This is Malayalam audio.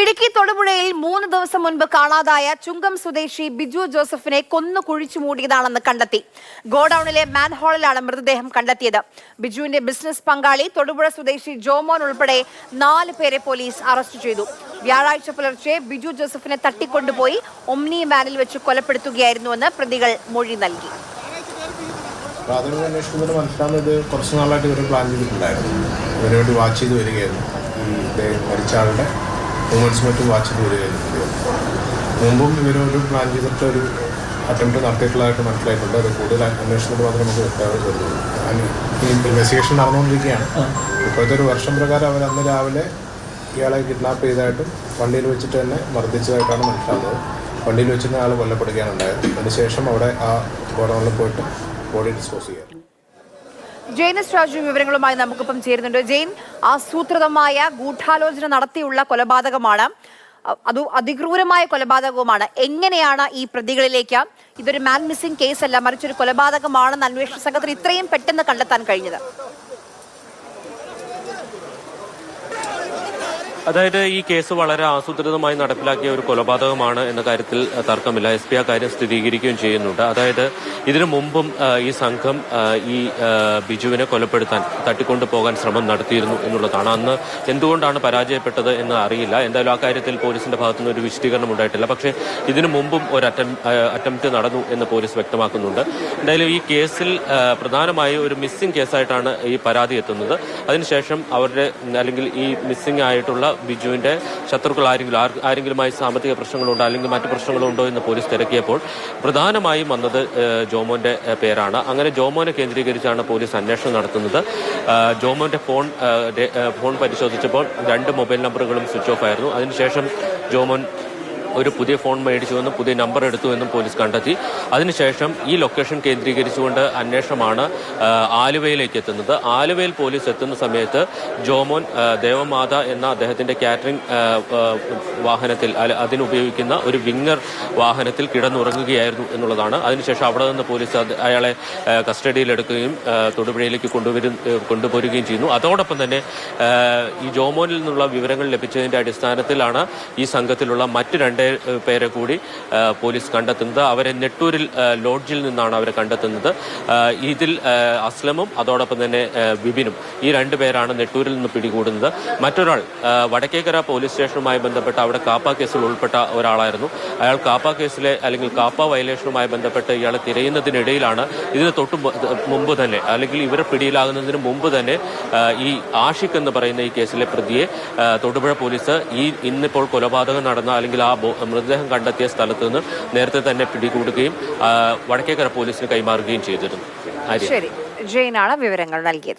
ഇടുക്കി തൊടുപുഴയിൽ മൂന്ന് ദിവസം മുൻപ് കാണാതായ ചുങ്കം സ്വദേശി ബിജു ജോസഫിനെ കൊന്നു കുഴിച്ചു മൂടിയതാണെന്ന് കണ്ടെത്തി. ഗോഡൌണിലെ മാൻഹോളിലാണ് മൃതദേഹം കണ്ടെത്തിയത്. ബിജുവിന്റെ ബിസിനസ് പങ്കാളി തൊടുപുഴ സ്വദേശി ജോമോൻ ഉൾപ്പെടെ നാല് പേരെ പോലീസ് അറസ്റ്റ് ചെയ്തു. വ്യാഴാഴ്ച പുലർച്ചെ ബിജു ജോസഫിനെ തട്ടിക്കൊണ്ടുപോയി ഒമ്നി വാനിൽ വെച്ച് കൊലപ്പെടുത്തുകയായിരുന്നുവെന്ന് പ്രതികൾ മൊഴി നൽകി. പ്രാഥമിക അന്വേഷണത്തിന് മനസ്സിലാവുന്നത് കുറച്ച് നാളായിട്ട് ഇവർ പ്ലാൻ ചെയ്തിട്ടുണ്ടായിരുന്നു. ഇവരെ വാച്ച് ചെയ്ത് വരികയായിരുന്നു. ഈ മരിച്ച ആളുടെ മൂവ്മെന്റ്സ് മറ്റും വാച്ച് ഇവർ. മുമ്പും ഇവരൊരു പ്ലാൻ ചെയ്തിട്ട് ഒരു അറ്റംപ്റ്റ് നടത്തിയിട്ടുള്ളതായിട്ട് മനസ്സിലായിട്ടുണ്ട്. അത് കൂടുതൽ അന്വേഷണത്തിൽ മാത്രമേ നമുക്ക് ഞാൻ ഈ ഇൻവെസ്റ്റിഗേഷൻ നടന്നുകൊണ്ടിരിക്കുകയാണ്. ഇപ്പോഴത്തെ ഒരു വർഷം പ്രകാരം അവർ അന്ന് രാവിലെ ഇയാളെ കിഡ്നാപ്പ് ചെയ്തതായിട്ടും വണ്ടിയിൽ വെച്ചിട്ട് തന്നെ മർദ്ദിച്ചതായിട്ടാണ് മനസ്സിലാകുന്നത് വണ്ടിയിൽ വെച്ചിട്ട് ആൾ കൊല്ലപ്പെടുകയാണ് ഉണ്ടായത്. അതിനുശേഷം അവിടെ ആ ഗോഡൗണിൽ പോയിട്ട് ബോഡി ഡിസ്പോസ് ചെയ്യാം ജെയിനസ് രാജു വിവരങ്ങളുമായി നമുക്കിപ്പം ചേരുന്നുണ്ട്. ജെയിൻ ആസൂത്രിതമായ ഗൂഢാലോചന നടത്തിയുള്ള കൊലപാതകമാണ്. അത് അതിക്രൂരമായ കൊലപാതകവുമാണ്. എങ്ങനെയാണ് ഈ പ്രതികളിലേക്ക് ഇതൊരു മാൻ മിസ്സിംഗ് കേസ് അല്ല മറിച്ച് ഒരു കൊലപാതകമാണെന്ന് അന്വേഷണ സംഘത്തിന് ഇത്രയും പെട്ടെന്ന് കണ്ടെത്താൻ കഴിഞ്ഞത്? അതായത് ഈ കേസ് വളരെ ആസൂത്രിതമായി നടപ്പിലാക്കിയ ഒരു കൊലപാതകമാണ് എന്ന കാര്യത്തിൽ തർക്കമില്ല. എസ് പി ആ കാര്യം സ്ഥിരീകരിക്കുകയും ചെയ്യുന്നുണ്ട്. അതായത് ഇതിനു മുമ്പും ഈ സംഘം ഈ ബിജുവിനെ കൊലപ്പെടുത്താൻ തട്ടിക്കൊണ്ടു പോകാൻ ശ്രമം നടത്തിയിരുന്നു എന്നുള്ളതാണ്. അന്ന് എന്തുകൊണ്ടാണ് പരാജയപ്പെട്ടത് എന്ന് അറിയില്ല. എന്തായാലും ആ കാര്യത്തിൽ പോലീസിന്റെ ഭാഗത്തുനിന്ന് ഒരു വിശദീകരണം ഉണ്ടായിട്ടില്ല. പക്ഷേ ഇതിനു മുമ്പും ഒരു അറ്റം അറ്റംപ്റ്റ് നടന്നു എന്ന് പോലീസ് വ്യക്തമാക്കുന്നുണ്ട്. എന്തായാലും ഈ കേസിൽ പ്രധാനമായി ഒരു മിസ്സിംഗ് കേസായിട്ടാണ് ഈ പരാതി എത്തുന്നത്. അതിനുശേഷം അവരുടെ അല്ലെങ്കിൽ ഈ മിസ്സിംഗ് ആയിട്ടുള്ള ബിജുവിന്റെ ശത്രുക്കൾ ആരെങ്കിലും ആരെങ്കിലുമായി സാമ്പത്തിക പ്രശ്നങ്ങളുണ്ടോ അല്ലെങ്കിൽ മറ്റു പ്രശ്നങ്ങളുണ്ടോ എന്ന് പോലീസ് തിരക്കിയപ്പോൾ പ്രധാനമായും വന്നത് ജോമോന്റെ പേരാണ്. അങ്ങനെ ജോമോനെ കേന്ദ്രീകരിച്ചാണ് പോലീസ് അന്വേഷണം നടത്തുന്നത്. ജോമോന്റെ ഫോൺ ഫോൺ പരിശോധിച്ചപ്പോൾ രണ്ട് മൊബൈൽ നമ്പറുകളും സ്വിച്ച് ഓഫ് ആയിരുന്നു. അതിനുശേഷം ജോമോൻ ഒരു പുതിയ ഫോൺ മേടിച്ചുവെന്നും പുതിയ നമ്പർ എടുത്തുവെന്നും പോലീസ് കണ്ടെത്തി. അതിനുശേഷം ഈ ലൊക്കേഷൻ കേന്ദ്രീകരിച്ചുകൊണ്ട് അന്വേഷണമാണ് ആലുവയിലേക്ക് എത്തുന്നത്. ആലുവയിൽ പോലീസ് എത്തുന്ന സമയത്ത് ജോമോൻ ദേവമാത എന്ന അദ്ദേഹത്തിന്റെ കാറ്ററിംഗ് വാഹനത്തിൽ അതിനുപയോഗിക്കുന്ന ഒരു വിങ്ങർ വാഹനത്തിൽ കിടന്നുറങ്ങുകയായിരുന്നു എന്നുള്ളതാണ്. അതിനുശേഷം അവിടെ നിന്ന് പോലീസ് അയാളെ കസ്റ്റഡിയിലെടുക്കുകയും തൊടുപുഴയിലേക്ക് കൊണ്ടുവരും കൊണ്ടുപോരുകയും ചെയ്യുന്നു. അതോടൊപ്പം തന്നെ ഈ ജോമോനിൽ നിന്നുള്ള വിവരങ്ങൾ ലഭിച്ചതിന്റെ അടിസ്ഥാനത്തിലാണ് ഈ സംഘത്തിലുള്ള മറ്റ് രണ്ട് പേരെ കൂടി പോലീസ് കണ്ടെത്തുന്നത്. അവരെ നെട്ടൂരിൽ ലോഡ്ജിൽ നിന്നാണ് അവരെ കണ്ടെത്തുന്നത്. ഇതിൽ അസ്ലമും അതോടൊപ്പം തന്നെ ബിബിനും ഈ രണ്ട് പേരാണ് നെട്ടൂരിൽ നിന്ന് പിടികൂടുന്നത്. മറ്റൊരാൾ വടക്കേക്കര പോലീസ് സ്റ്റേഷനുമായി ബന്ധപ്പെട്ട് അവിടെ കാപ്പ കേസിൽ ഉൾപ്പെട്ട ഒരാളായിരുന്നു. അയാൾ കാപ്പ കേസിലെ അല്ലെങ്കിൽ കാപ്പ വയലേഷനുമായി ബന്ധപ്പെട്ട് ഇയാളെ തിരയുന്നതിനിടയിലാണ് ഇതിന് തൊട്ട് മുമ്പ് തന്നെ അല്ലെങ്കിൽ ഇവരെ പിടിയിലാകുന്നതിന് മുമ്പ് തന്നെ ഈ ആഷിഖ് എന്ന് പറയുന്ന ഈ കേസിലെ പ്രതിയെ തൊടുപുഴ പോലീസ് ഈ ഇന്നിപ്പോൾ കൊലപാതകം നടന്ന അല്ലെങ്കിൽ ആ മൃതദേഹം കണ്ടെത്തിയ സ്ഥലത്ത് നിന്ന് നേരത്തെ തന്നെ പിടികൂടുകയും വടക്കേക്കര പോലീസിന് കൈമാറുകയും ചെയ്തിരുന്നു. ശരി. ജയിനാണ് വിവരങ്ങൾ നൽകിയത്.